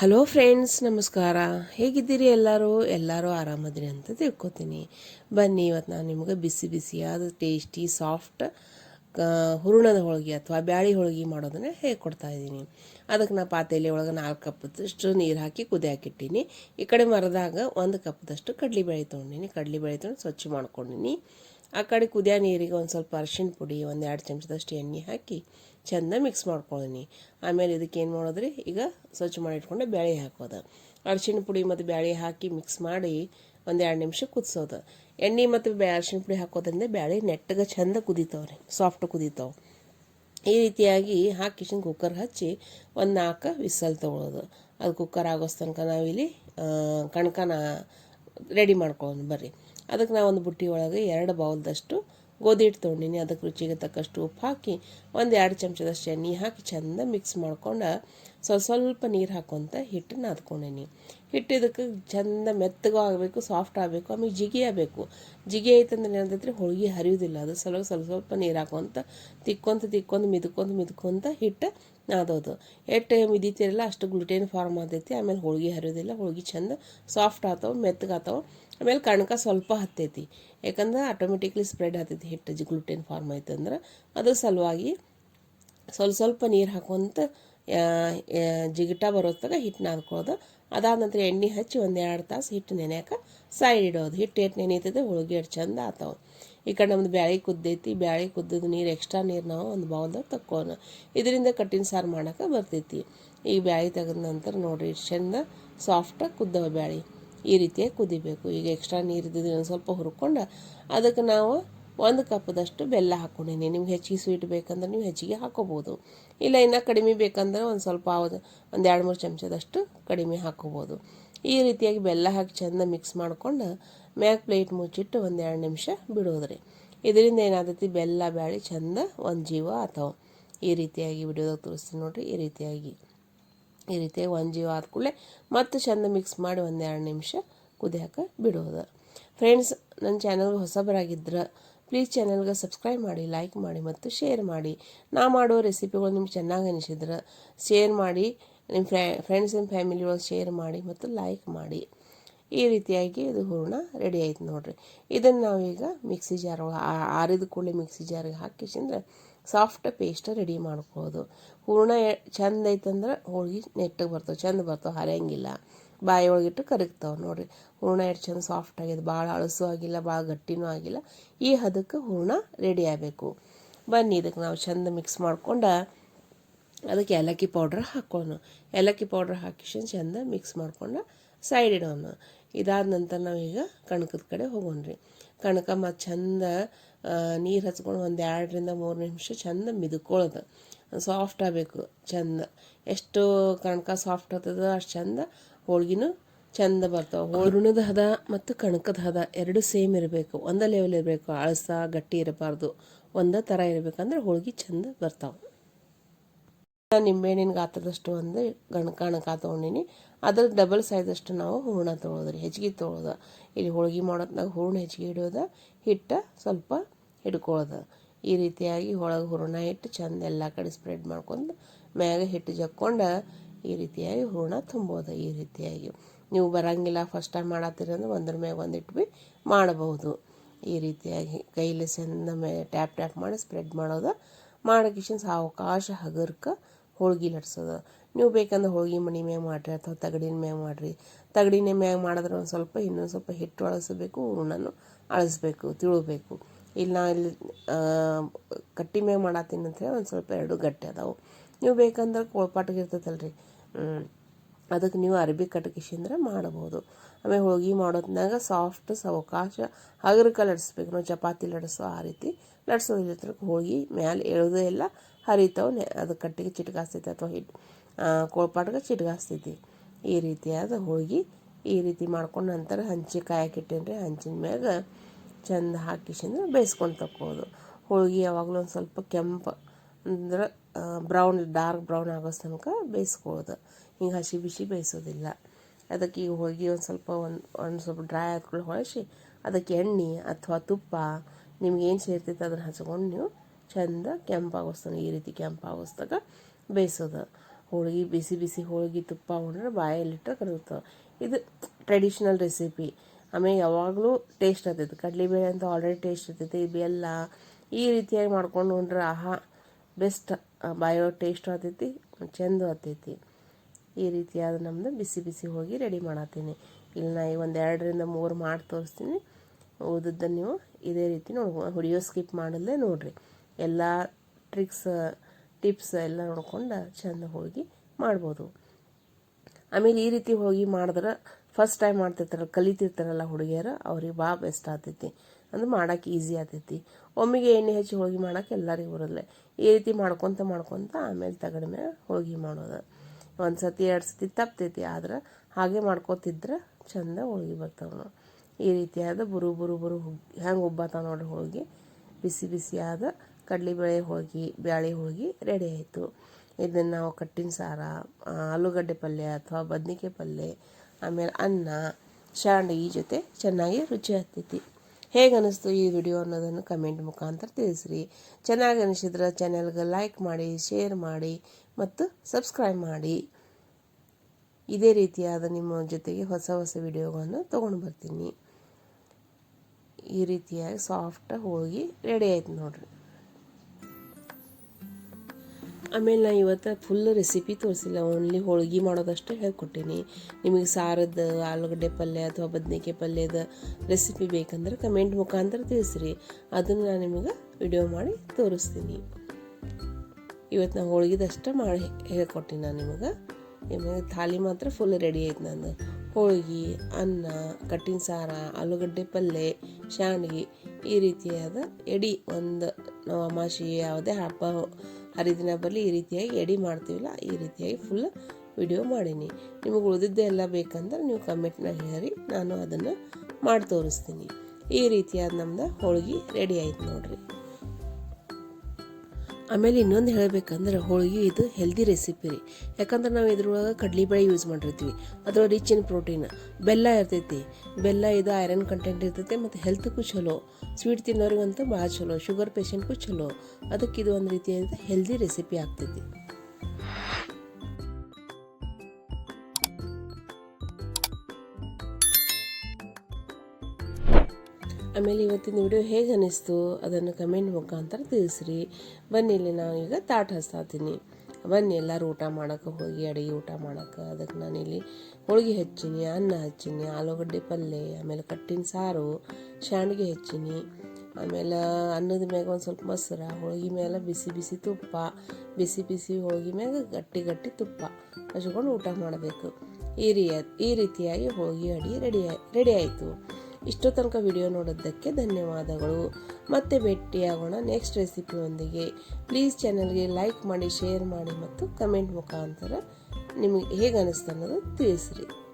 Hello friends ನಮಸ್ಕಾರ. ಹೇಗಿದ್ದೀರಿ ಎಲ್ಲರೂ? ಎಲ್ಲರೂ ಆರಾಮದಿರಿ ಅಂತ ತಿಳ್ಕೊತೀನಿ. ಬನ್ನಿ ಇವತ್ತು ನಾನು ನಿಮ್ಗೆ ಬಿಸಿ ಬಿಸಿಯಾದ ಟೇಸ್ಟಿ ಸಾಫ್ಟ್ ಹುರುಣದ ಹೋಳಿಗೆ ಅಥವಾ ಬ್ಯಾಳಿ ಹೋಳಿಗೆ ಮಾಡೋದನ್ನ ಹೇಳ್ಕೊಡ್ತಾ ಇದ್ದೀನಿ. ಅದಕ್ಕೆ ನಾ ಪಾತೆಯಲ್ಲಿ ಒಳಗೆ ನಾಲ್ಕು ಕಪ್ಪದಷ್ಟು ನೀರು ಹಾಕಿ ಕುದಿ ಹಾಕಿಟ್ಟೀನಿ. ಈ ಕಡೆ ಮರದಾಗ ಒಂದು ಕಪ್ದಷ್ಟು ಕಡಲೆಬೇಳೆ ತೊಗೊಂಡಿನಿ. ಕಡಲೆಬೇಳೆ ತೊಗೊಂಡು ಸ್ವಚ್ಛ ಮಾಡ್ಕೊಂಡಿನಿ. ಆ ಕಡೆ ಕುದಿಯೋ ನೀರಿಗೆ ಒಂದು ಸ್ವಲ್ಪ ಅರ್ಶಿನ ಪುಡಿ, ಒಂದು ಎರಡು ಚಮಚದಷ್ಟು ಎಣ್ಣೆ ಹಾಕಿ ಚೆಂದ ಮಿಕ್ಸ್ ಮಾಡ್ಕೊಳ್ಳಿ ಆಮೇಲೆ ಇದಕ್ಕೆ ಏನು ಮಾಡೋದ್ರಿ? ಈಗ ಸ್ವಚ್ಛ ಮಾಡಿ ಇಟ್ಕೊಂಡೆ ಬೇಳೆ ಹಾಕೋದು. ಅರ್ಶಿನ ಪುಡಿ ಮತ್ತು ಬೇಳೆ ಹಾಕಿ ಮಿಕ್ಸ್ ಮಾಡಿ ಒಂದು ಎರಡು ನಿಮಿಷ ಕುದಿಸೋದು. ಎಣ್ಣೆ ಮತ್ತು ಬ್ಯಾ ಅರ್ಶಿನ ಪುಡಿ ಹಾಕೋದ್ರಿಂದ ಬೇಳೆ ನೆಟ್ಟಗೆ ಚೆಂದ ಕುದಿತಾವ್ರಿ ಸಾಫ್ಟ್ ಕುದಿತಾವೆ. ಈ ರೀತಿಯಾಗಿ ಹಾಕಿ ಕುಕ್ಕರ್ ಹಚ್ಚಿ ಒಂದು ನಾಲ್ಕು ವಿಸಲ್ ತೊಗೊಳೋದು. ಅದು ಕುಕ್ಕರ್ ಆಗೋಸ್ ತನಕ ನಾವಿಲ್ಲಿ ಕಣ್ಕನ ರೆಡಿ ಮಾಡ್ಕೊಳ್ಳೋಣ ಬರ್ರಿ. ಅದಕ್ಕೆ ನಾವು ಒಂದು ಬುಟ್ಟಿ ಒಳಗೆ ಎರಡು ಬೌಲ್ದಷ್ಟು ಗೋಧಿ ಹಿಟ್ಟು ತೊಗೊಂಡಿನಿ. ಅದಕ್ಕೆ ರುಚಿಗೆ ತಕ್ಕಷ್ಟು ಉಪ್ಪು ಹಾಕಿ, ಒಂದು ಎರಡು ಚಮಚದಷ್ಟು ಎಣ್ಣೆ ಹಾಕಿ ಚೆಂದ ಮಿಕ್ಸ್ ಮಾಡ್ಕೊಂಡು ಸ್ವಲ್ಪ ಸ್ವಲ್ಪ ನೀರು ಹಾಕೋಂತ ಹಿಟ್ಟು ನಾದ್ಕೊಂಡೀನಿ ಹಿಟ್ಟು ಇದಕ್ಕೆ ಚೆಂದ ಮೆತ್ತಗೂ ಆಗಬೇಕು ಸಾಫ್ಟ್ ಆಗಬೇಕು, ಆಮೇಲೆ ಜಿಗಿ ಆಗಬೇಕು. ಜಿಗಿ ಐತಂದ್ರೆ ಏನಂತೈತ್ರಿ? ಹೋಳಿಗೆ ಹರಿಯೋದಿಲ್ಲ. ಅದು ಸ್ವಲ್ಪ ಸ್ವಲ್ಪ ಸ್ವಲ್ಪ ನೀರು ಹಾಕೊಂತ ತಿಕ್ಕೊಂತ ತಿಕ್ಕೊಂತ ಮಿದ್ಕೊಂತ ಮಿದ್ಕೊಂತ ಹಿಟ್ಟು ನಾದೋದು ಎಷ್ಟು ಮಿದಿತಿರಲ್ಲ ಅಷ್ಟು ಗ್ಲುಟೇನ್ ಫಾರ್ಮ್ ಆದೈತಿ, ಆಮೇಲೆ ಹೋಳಿಗೆ ಹರಿಯೋದಿಲ್ಲ, ಹೋಳಿಗೆ ಚಂದ ಸಾಫ್ಟ್ ಆಗ್ತಾವೆ ಮೆತ್ತಗಾಗ್ತಾವೆ ಆಮೇಲೆ ಕಣಕ ಸ್ವಲ್ಪ ಹತ್ತೈತಿ. ಯಾಕಂದ್ರೆ ಆಟೋಮೆಟಿಕ್ಲಿ ಸ್ಪ್ರೆಡ್ ಆಗ್ತೈತಿ ಹಿಟ್ಟು ಗ್ಲುಟೇನ್ ಫಾರ್ಮ್ ಆಯ್ತಂದ್ರೆ ಅದ್ರ. ಸಲುವಾಗಿ ಸ್ವಲ್ಪ ಸ್ವಲ್ಪ ನೀರು ಹಾಕೊಂತ ಜಿಗಿಟ ಬರೋತ್ತಾಗ ಹಿಟ್ಟು ನಾದ್ಕೊಳ್ಳೋದು ಅದಾದ ನಂತರ ಎಣ್ಣೆ ಹಚ್ಚಿ ಒಂದು ಎರಡು ತಾಸು ಹಿಟ್ಟು ನೆನೆಯಕ್ಕೆ ಸೈಡ್ ಇಡೋದು. ಹಿಟ್ಟು ಎಷ್ಟು ನೆನೆಯುತ್ತದೆ ಹೋಳಿಗೆ ಎಷ್ಟು ಚಂದ ಆತಾವೆ. ಈ ಕಡೆ ನಮ್ದು ಬ್ಯಾಳಿ ಕುದ್ದೈತಿ. ಬ್ಯಾಳಿ ಕುದ್ದದ ನೀರು ಎಕ್ಸ್ಟ್ರಾ ನೀರು ನಾವು ಒಂದು ಬೌಲ್ದಾಗ ತಕ್ಕೋಣ ಇದರಿಂದ ಕಟ್ಟಿನ ಸಾರು ಮಾಡೋಕೆ ಬರ್ತೈತಿ. ಈಗ ಬ್ಯಾಳಿ ತೆಗೆದ ನಂತರ ನೋಡಿರಿ ಇಷ್ಟು ಚಂದ ಸಾಫ್ಟಾಗಿ ಕುದ್ದವ ಬ್ಯಾಳಿ. ಈ ರೀತಿಯಾಗಿ ಕುದಿಬೇಕು. ಈಗ ಎಕ್ಸ್ಟ್ರಾ ನೀರು ಇದ್ದಿದ್ದು ಒಂದು ಸ್ವಲ್ಪ ಹುರ್ಕೊಂಡು ಅದಕ್ಕೆ ನಾವು ಒಂದು ಕಪ್ದಷ್ಟು ಬೆಲ್ಲ ಹಾಕ್ಕೊಂಡೀನಿ ನಿಮ್ಗೆ ಹೆಚ್ಚಿಗೆ ಸ್ವೀಟ್ ಬೇಕಂದ್ರೆ ನೀವು ಹೆಚ್ಚಿಗೆ ಹಾಕೋಬೋದು. ಇಲ್ಲ ಇನ್ನೂ ಕಡಿಮೆ ಬೇಕಂದ್ರೆ ಒಂದು ಸ್ವಲ್ಪ ಒಂದು ಎರಡು ಮೂರು ಚಮಚದಷ್ಟು ಕಡಿಮೆ ಹಾಕೋಬೋದು. ಈ ರೀತಿಯಾಗಿ ಬೆಲ್ಲ ಹಾಕಿ ಚೆಂದ ಮಿಕ್ಸ್ ಮಾಡ್ಕೊಂಡು ಮ್ಯಾಕ್ ಪ್ಲೇಟ್ ಮುಚ್ಚಿಟ್ಟು ಒಂದು ಎರಡು ನಿಮಿಷ ಬಿಡೋದ್ರಿ. ಇದರಿಂದ ಏನಾಗ್ತೈತಿ ಬೆಲ್ಲ, ಬ್ಯಾಳಿ ಚಂದ ಒಂದು ಜೀವ ಆತಾವ. ಈ ರೀತಿಯಾಗಿ ವಿಡಿಯೋದಾಗ ತೋರಿಸ್ತೀನಿ ನೋಡಿರಿ. ಈ ರೀತಿಯಾಗಿ ಈ ರೀತಿಯಾಗಿ ಒಂದು ಜೀವ ಆದ ಕೂಡಲೇ ಮತ್ತೆ ಚಂದ ಮಿಕ್ಸ್ ಮಾಡಿ ಒಂದು ಎರಡು ನಿಮಿಷ ಕುದಿಯೋಕೆ ಬಿಡೋದು. ಫ್ರೆಂಡ್ಸ್ ನನ್ನ ಚಾನಲ್ಗೆ ಹೊಸಬರಾಗಿದ್ರೆ ಪ್ಲೀಸ್ ಚಾನಲ್ಗೆ ಸಬ್ಸ್ಕ್ರೈಬ್ ಮಾಡಿ ಲೈಕ್ ಮಾಡಿ ಮತ್ತು ಶೇರ್ ಮಾಡಿ. ನಾ ಮಾಡೋ ರೆಸಿಪಿಗಳು ನಿಮ್ಗೆ ಚೆನ್ನಾಗಿ ಅನಿಸಿದ್ರೆ ಶೇರ್ ಮಾಡಿ ನಿಮ್ಮ ಫ್ರೇ ಫ್ರೆಂಡ್ಸ್ ಆ್ಯಂಡ್ ಫ್ಯಾಮಿಲಿ ಒಳಗೆ ಶೇರ್ ಮಾಡಿ ಮತ್ತು ಲೈಕ್ ಮಾಡಿ. ಈ ರೀತಿಯಾಗಿ ಇದು ಹೂರಣ ರೆಡಿ ಆಯ್ತು ನೋಡಿರಿ. ಇದನ್ನು ನಾವೀಗ ಮಿಕ್ಸಿ ಜಾರ್ ಆರಿದ ಕೂಡಲೇ ಮಿಕ್ಸಿ ಜಾರಿಗೆ ಹಾಕಿಸಿಂದ್ರೆ ಸಾಫ್ಟ್ ಪೇಸ್ಟ್ ರೆಡಿ ಮಾಡ್ಕೊಳ್ಳೋದು ಹೂರಣ ಚಂದ ಐತಂದ್ರೆ ಹೋಳಿಗೆ ನೆಟ್ಟಗೆ ಬರ್ತವೆ, ಚಂದ ಬರ್ತವೆ, ಹರಿಯಂಗಿಲ್ಲ. ಬಾಯಿ ಒಳಗಿಟ್ಟು ಕರಗ್ತಾವೆ ನೋಡಿರಿ. ಹೂರಣ ಎಷ್ಟು ಚಂದ ಸಾಫ್ಟ್ ಆಗಿದೆ ಭಾಳ ಅಳಸು ಆಗಿಲ್ಲ ಭಾಳ ಗಟ್ಟಿನೂ ಆಗಿಲ್ಲ. ಈ ಹದಕ್ಕೆ ಹೂರಣ ರೆಡಿ ಆಗಬೇಕು. ಬನ್ನಿ ಇದಕ್ಕೆ ನಾವು ಚಂದ ಮಿಕ್ಸ್ ಮಾಡ್ಕೊಂಡು ಅದಕ್ಕೆ ಏಲಕ್ಕಿ ಪೌಡ್ರ್ ಹಾಕೋಣ ಏಲಕ್ಕಿ ಪೌಡ್ರ್ ಹಾಕಿಸಿ ಚಂದ ಮಿಕ್ಸ್ ಮಾಡ್ಕೊಂಡು ಸೈಡ್ ಇಡೋಣ. ಇದಾದ ನಂತರ ನಾವೀಗ ಕಣಕದ ಕಡೆ ಹೋಗೋಣ್ರಿ. ಕಣಕ ಮತ್ತು ಚಂದ ನೀರು ಹಚ್ಕೊಂಡು ಒಂದು ಎರಡರಿಂದ ಮೂರು ನಿಮಿಷ ಚಂದ ಮಿದ್ಕೊಳ್ಳೋದು ಸಾಫ್ಟ್ ಆಗಬೇಕು, ಚಂದ. ಎಷ್ಟು ಕಣಕ ಸಾಫ್ಟ್ ಆಗ್ತದ, ಅಷ್ಟು ಚಂದ ಹೋಳ್ಗಿನೂ ಚಂದ ಬರ್ತಾವೆ. ಹೂರ್ಣದ ಹದ ಮತ್ತು ಕಣಕದ ಹದ ಎರಡು ಸೇಮ್ ಇರಬೇಕು. ಒಂದೇ ಲೆವೆಲ್ ಇರಬೇಕು. ಅಳಸ, ಗಟ್ಟಿ ಇರಬಾರ್ದು. ಒಂದೇ ಥರ ಇರಬೇಕಂದ್ರೆ ಹೋಳ್ಗೆ ಚಂದ ಬರ್ತಾವೆ. ನಿಂಬೆಹಣ್ಣಿನ ಗಾತ್ರದಷ್ಟು ಒಂದು ಗಣ ಕಣಕ ತೊಗೊಂಡಿನಿ. ಅದ್ರ ಡಬಲ್ ಸೈಜಷ್ಟು ನಾವು ಹೂರ್ಣ ತೊಗೊಳೋದ್ರಿ ಹೆಚ್ಚಿಗೆ ತೊಗೊಳೋದು. ಇಲ್ಲಿ ಹೋಳ್ಗೆ ಮಾಡೋತ್ನಾಗ ಹೂರ್ಣ ಹೆಚ್ಚಿಗೆ ಇಡೋದು ಹಿಟ್ಟು ಸ್ವಲ್ಪ ಹಿಡ್ಕೊಳ್ಳೋದು ಈ ರೀತಿಯಾಗಿ ಒಳಗೆ ಹೂರ್ಣ ಇಟ್ಟು ಚಂದ ಎಲ್ಲ ಕಡೆ ಸ್ಪ್ರೆಡ್ ಮಾಡ್ಕೊಂಡು ಮ್ಯಾಗ ಹಿಟ್ಟು ಜಕ್ಕೊಂಡು ಈ ರೀತಿಯಾಗಿ ಹೂರ್ಣ ತುಂಬೋದು ಈ ರೀತಿಯಾಗಿ. ನೀವು ಬರಂಗಿಲ್ಲ ಫಸ್ಟ್ ಟೈಮ್ ಮಾಡತ್ತೀರಂದ್ರೆ ಒಂದ್ರ ಮ್ಯಾಗ ಒಂದಿಟ್ಟು ಭೀ ಮಾಡಬಹುದು. ಈ ರೀತಿಯಾಗಿ ಕೈಲಿ ಚಂದ ಮೇ ಟ್ಯಾಪ್ ಟ್ಯಾಪ್ ಮಾಡಿ ಸ್ಪ್ರೆಡ್ ಮಾಡೋದು. ಮಾಡೋಕಿಶನ್ ಸಾವಕಾಶ ಹಗರ್ಕ ಹೋಳ್ಗೆ ಲಟ್ಸೋದು ನೀವು ಬೇಕಂದ್ರೆ ಹೋಳ್ಗೆ ಮಣಿ ಮ್ಯಾಗ ಮಾಡಿರಿ ಅಥವಾ ತಗಡಿನ ಮ್ಯಾಗ ಮಾಡಿರಿ. ತಗಡಿನ ಮ್ಯಾಗ ಮಾಡಿದ್ರೆ ಒಂದು ಸ್ವಲ್ಪ, ಇನ್ನೊಂದು ಸ್ವಲ್ಪ ಹಿಟ್ಟು ಅಳಸಬೇಕು, ಹೂರ್ಣನು ಅಳಿಸ್ಬೇಕು, ತಿಳಬೇಕು. ಇಲ್ಲ ಇಲ್ಲಿ ಕಟ್ಟಿ ಮ್ಯಾಗ ಮಾಡತ್ತೀನಿ ಅಂತೇಳಿ ಒಂದು ಸ್ವಲ್ಪ ಎರಡು ಗಟ್ಟಿ ಅದಾವೆ. ನೀವು ಬೇಕಂದ್ರೆ ಕೋಳ್ಪಾಟ್ಗೆ ರೀ ಅದಕ್ಕೆ ನೀವು ಅರ್ಬಿ ಕಟ್ಕಿಸಿಂದ್ರೆ ಮಾಡ್ಬೋದು. ಆಮೇಲೆ ಹೋಳ್ಗೆ ಮಾಡೋದ್ನಾಗ ಸಾಫ್ಟ್ ಸಾವಕಾಶ ಹಗರಕ ಲಟ್ಸ್ಬೇಕು ನಾವು ಚಪಾತಿ ಲಟ್ಸೋ ಆ ರೀತಿ. ಲಟ್ಸೋದಿಲ್ಲ ಹೋಳ್ಗೆ ಮ್ಯಾಲೆ ಎಳೋದೇ ಎಲ್ಲ ಹರಿತಾವೆ ಅದು ಕಟ್ಟಿಗೆ ಚಿಟಕಾಸ್ತೈತಿ ಅಥವಾ ಹಿಟ್ಟು ಕೋಳ್ಪಾಟ್ಗೆ ಚಿಟಕಾಸ್ತೈತಿ ಈ ರೀತಿಯಾದ ಹೋಳಿಗಿ ಈ ರೀತಿ ಮಾಡ್ಕೊಂಡು ನಂತರ ಹಂಚಿ ಕಾಯಕ್ಕಿಟ್ಟೇನ್ರಿ ಹಂಚಿನ ಮ್ಯಾಗ ಚಂದ ಹಾಕಿಸಿಂದ್ರೆ ಬೇಯಿಸ್ಕೊಂಡು ತಕ್ಕೋದು ಹೋಳಿಗೆ ಯಾವಾಗಲೂ ಒಂದು ಸ್ವಲ್ಪ ಕೆಂಪು ಅಂದ್ರೆ ಬ್ರೌನ್, ಡಾರ್ಕ್ ಬ್ರೌನ್ ಆಗೋ ತನಕ ಬೇಯಿಸ್ಕೊಳ್ಳೋದು. ಹಿಂಗೆ ಹಸಿ ಬಿಸಿ ಬೇಯಿಸೋದಿಲ್ಲ. ಅದಕ್ಕೆ ಈಗ ಹೋಗಿ ಒಂದು ಸ್ವಲ್ಪ ಒಂದು ಒಂದು ಸ್ವಲ್ಪ ಡ್ರೈ ಆದ್ಕೊಳ್ಳಿ ಹೊಳಸಿ, ಅದಕ್ಕೆ ಎಣ್ಣೆ ಅಥವಾ ತುಪ್ಪ ನಿಮ್ಗೆ ಏನು ಸೇರ್ತೈತೆ ಅದನ್ನು ಹಚ್ಕೊಂಡು ನೀವು ಚೆಂದ ಕೆಂಪಾಗಿಸ್ತಾನೆ, ಈ ರೀತಿ ಕೆಂಪಾಗಿಸ್ದಾಗ ಬೇಯಿಸೋದು. ಹೋಳಿಗೆ, ಬಿಸಿ ಬಿಸಿ ಹೋಳಿಗೆ ತುಪ್ಪ ಉಂಡ್ರೆ ಬಾಯಲ್ಲಿಟ್ಟರೆ ಕರಗುತ್ತವೆ. ಇದು ಟ್ರೆಡಿಷ್ನಲ್ ರೆಸಿಪಿ ಆಮೇಲೆ ಯಾವಾಗಲೂ ಟೇಸ್ಟ್ ಆಗ್ತೈತೆ. ಕಡಲೆಬೇಳೆ ಅಂತ ಆಲ್ರೆಡಿ ಟೇಸ್ಟ್ ಇರ್ತೈತಿ. ಬೆಲ್ಲ ಈ ರೀತಿಯಾಗಿ ಮಾಡ್ಕೊಂಡು ಉಂಡ್ರೆ ಆಹಾ ಬೆಸ್ಟ್ ಬಾಯೋ ಟೇಸ್ಟ್ ಆಗ್ತೈತಿ, ಚೆಂದ ಆಗ್ತೈತಿ. ಈ ರೀತಿಯಾದ ನಮ್ಮದು ಬಿಸಿ ಬಿಸಿ ಹೋಗಿ ರೆಡಿ ಮಾಡತ್ತೀನಿ ಇಲ್ಲಿ ನಾ ಈಗ ಒಂದು ಎರಡರಿಂದ ಮೂರು ಮಾಡಿ ತೋರಿಸ್ತೀನಿ. ಉಳಿದದ್ದನ್ನು ನೀವು ಇದೇ ರೀತಿ ನೋಡ್ಕೊ ಹುಡಿಯೋ ಸ್ಕಿಪ್ ಮಾಡಲ್ಲೇ ನೋಡಿರಿ. ಎಲ್ಲ ಟ್ರಿಕ್ಸ್ ಟಿಪ್ಸ್ ಎಲ್ಲ ನೋಡ್ಕೊಂಡು ಚೆಂದ ಹೋಗಿ ಮಾಡ್ಬೋದು. ಆಮೇಲೆ ಈ ರೀತಿ ಹೋಗಿ ಮಾಡಿದ್ರೆ ಫಸ್ಟ್ ಟೈಮ್ ಮಾಡ್ತಿರ್ತಾರಲ್ಲ, ಕಲಿತಿರ್ತಾರಲ್ಲ ಹುಡುಗಿಯರು, ಅವ್ರಿಗೆ ಭಾಳ ಬೆಸ್ಟ್ ಆಗ್ತೈತಿ. ಅಂದ್ರೆ ಮಾಡೋಕೆ ಈಸಿ ಆಗ್ತೈತಿ. ಒಮ್ಮೆಗೆ ಎಣ್ಣೆ ಹಚ್ಚಿ ಹೋಗಿ ಮಾಡೋಕೆ ಎಲ್ಲರಿಗೂ ಬರಲ್ಲ ಈ ರೀತಿ ಮಾಡ್ಕೊತ ಮಾಡ್ಕೊತ ಆಮೇಲೆ ತಗಡ ಮೇಲೆ ಮಾಡೋದು. ಒಂದು ಸತಿ ಎರಡು ಸತಿ ತಪ್ತೈತಿ, ಆದ್ರೆ ಹಾಗೆ ಮಾಡ್ಕೋತಿದ್ರೆ ಚಂದ ಹೋಳಿಗೆ ಬರ್ತಾವೆ ಈ ರೀತಿಯಾದ ಬುರು ಬುರು ಬುರು ಹೆಂಗೆ ಉಬ್ಬತ್ತಾವ ನೋಡ್ರಿ ಹೋಗಿ ಬಿಸಿ ಬಿಸಿಯಾದ ಕಡಲೆಬೇಳೆ ಹೋಗಿ ಬ್ಯಾಳೆ ಹೋಳಿಗೆ ರೆಡಿ ಆಯಿತು. ಇದನ್ನು ನಾವು ಕಟ್ಟಿನ ಸಾರ ಆಲೂಗಡ್ಡೆ ಪಲ್ಯ ಅಥವಾ ಬದ್ನಿಕಾಯಿ ಪಲ್ಯ, ಆಮೇಲೆ ಅನ್ನ ಶಾಂಡಿ ಜೊತೆ ಚೆನ್ನಾಗಿ ರುಚಿ ಆಗ್ತೈತಿ. ಹೇಗೆ ಅನ್ನಿಸ್ತು ಈ ವಿಡಿಯೋ ಅನ್ನೋದನ್ನು ಕಮೆಂಟ್ ಮುಖಾಂತರ ತಿಳಿಸ್ರಿ. ಚೆನ್ನಾಗಿ ಅನಿಸಿದ್ರೆ ಚಾನೆಲ್ಗೆ ಲೈಕ್ ಮಾಡಿ ಶೇರ್ ಮಾಡಿ ಮತ್ತು ಸಬ್ಸ್ಕ್ರೈಬ್ ಮಾಡಿ. ಇದೇ ರೀತಿಯಾದ ನಿಮ್ಮ ಜೊತೆಗೆ ಹೊಸ ಹೊಸ ವಿಡಿಯೋಗಳನ್ನು ತೊಗೊಂಡು ಬರ್ತೀನಿ. ಈ ರೀತಿಯಾಗಿ ಸಾಫ್ಟಾಗಿ ಹೋಗಿ ರೆಡಿ ಆಯ್ತು ನೋಡ್ರಿ. ಆಮೇಲೆ ನಾ ಇವತ್ತು ಫುಲ್ ರೆಸಿಪಿ ತೋರಿಸಿಲ್ಲ ಓನ್ಲಿ ಹೋಳ್ಗೆ ಮಾಡೋದಷ್ಟೇ ಹೇಳ್ಕೊಟ್ಟೀನಿ. ನಿಮಗೆ ಸಾರದ ಆಲೂಗಡ್ಡೆ ಪಲ್ಯ ಅಥವಾ ಬದನೆಕಾಯಿ ಪಲ್ಯದ ರೆಸಿಪಿ ಬೇಕಂದ್ರೆ ಕಮೆಂಟ್ ಮುಖಾಂತರ ತಿಳಿಸ್ರಿ. ಅದನ್ನು ನಾನು ನಿಮಗೆ ವಿಡಿಯೋ ಮಾಡಿ ತೋರಿಸ್ತೀನಿ. ಇವತ್ತು ನಾನು ಹೋಳ್ಗಿದಷ್ಟೇ ಮಾಡಿ ಹೇಳ್ಕೊಟ್ಟಿನಿ ನಾನು ನಿಮಗೆ. ನಿಮಗೆ ಥಾಲಿ ಮಾತ್ರ ಫುಲ್ ರೆಡಿ ಆಯ್ತು ನಾನು ಹೋಳ್ಗೆ, ಅನ್ನ, ಕಟ್ಟಿನ ಸಾರ, ಆಲೂಗಡ್ಡೆ ಪಲ್ಯ ಶಾಂಡ್ಗಿ ಈ ರೀತಿಯಾದ ಎಡಿ ಒಂದು ನಾವು ಅಮಾಶಿ, ಯಾವುದೇ ಹಬ್ಬ ಹರಿದಿನ ಬರಲಿ ಈ ರೀತಿಯಾಗಿ ಎಡಿ ಮಾಡ್ತೀವಲ್ಲ, ಈ ರೀತಿಯಾಗಿ ಫುಲ್ ವಿಡಿಯೋ ಮಾಡೀನಿ. ನಿಮಗೆ ಉಳಿದಿದ್ದೆ ಎಲ್ಲ ಬೇಕಂದ್ರೆ ನೀವು ಕಮೆಂಟ್ನಾಗ ಹೇಳಿ, ನಾನು ಅದನ್ನು ಮಾಡಿ ತೋರಿಸ್ತೀನಿ ಈ ರೀತಿಯಾದ ನಮ್ದು ಹೋಳಿಗೆ ರೆಡಿ ಆಯ್ತು ನೋಡ್ರಿ. ಆಮೇಲೆ ಇನ್ನೊಂದು ಹೇಳಬೇಕಂದ್ರೆ ಹೋಳಿಗೆ ಇದು ಹೆಲ್ದಿ ರೆಸಿಪಿ ರೀ. ಯಾಕಂದ್ರೆ ನಾವು ಇದ್ರೊಳಗೆ ಕಡಲೆಬೇಳೆ ಯೂಸ್ ಮಾಡಿರ್ತೀವಿ. ಅದರ ರಿಚ್ ಇನ್ ಪ್ರೋಟೀನ್ ಬೆಲ್ಲ ಇರ್ತೈತಿ. ಬೆಲ್ಲ ಇದು ಐರನ್ ಕಂಟೆಂಟ್ ಇರ್ತೈತಿ ಮತ್ತು ಹೆಲ್ತ್ಗೂ ಚಲೋ. ಸ್ವೀಟ್ ತಿನ್ನೋರಿಗಂತೂ ಭಾಳ ಚಲೋ. ಶುಗರ್ ಪೇಷಂಟ್ಗೂ ಚಲೋ. ಅದಕ್ಕೆ ಇದು ಒಂದು ರೀತಿಯಾದ ಹೆಲ್ದಿ ರೆಸಿಪಿ ಆಗ್ತೈತಿ. ಆಮೇಲೆ ಇವತ್ತಿನ ವಿಡಿಯೋ ಹೇಗೆ ಅನ್ನಿಸ್ತು ಅದನ್ನು ಕಮೆಂಟ್ ಮುಖಾಂತರ ತಿಳಿಸ್ರಿ. ಬನ್ನಿ, ಇಲ್ಲಿ ನಾವು ಈಗ ತಾಟ್ ಹಚ್ತಾತೀನಿ. ಬನ್ನಿ, ಎಲ್ಲರೂ ಊಟ ಮಾಡೋಕೆ ಹೋಗಿ, ಅಡುಗೆ ಊಟ ಮಾಡೋಕೆ ಅದಕ್ಕೆ ನಾನಿಲ್ಲಿ ಹೋಳಿಗೆ ಹಚ್ಚೀನಿ, ಅನ್ನ ಹಚ್ಚೀನಿ, ಆಲೂಗಡ್ಡೆ ಪಲ್ಯ ಆಮೇಲೆ ಕಟ್ಟಿನ ಸಾರು ಶಾಂಡ್ಗೆ ಹಚ್ಚೀನಿ. ಆಮೇಲೆ ಅನ್ನದ ಮ್ಯಾಗ ಒಂದು ಸ್ವಲ್ಪ ಮೊಸರ, ಹೋಳಿಗೆ ಮೇಲೆ ಬಿಸಿ ಬಿಸಿ ತುಪ್ಪ, ಬಿಸಿ ಬಿಸಿ ಹೋಳಿಗೆ ಮ್ಯಾಗ ಗಟ್ಟಿ ಗಟ್ಟಿ ತುಪ್ಪ ಹಚ್ಕೊಂಡು ಊಟ ಮಾಡಬೇಕು. ಈ ರೀ, ಈ ರೀತಿಯಾಗಿ ಹೋಳಿಗೆ ಅಡಿ ರೆಡಿ ರೆಡಿ ಆಯಿತು. ಇಷ್ಟೋ ತನಕ ವಿಡಿಯೋ ನೋಡೋದಕ್ಕೆ ಧನ್ಯವಾದಗಳು. ಮತ್ತೆ ಭೇಟಿಯಾಗೋಣ ನೆಕ್ಸ್ಟ್ ರೆಸಿಪಿಯೊಂದಿಗೆ ಪ್ಲೀಸ್ ಚಾನಲ್ಗೆ ಲೈಕ್ ಮಾಡಿ ಶೇರ್ ಮಾಡಿ ಮತ್ತು ಕಮೆಂಟ್ ಮುಖಾಂತರ ನಿಮಗೆ ಹೇಗೆ ಅನ್ನಿಸ್ತು ಅನ್ನೋದು ತಿಳಿಸ್ರಿ.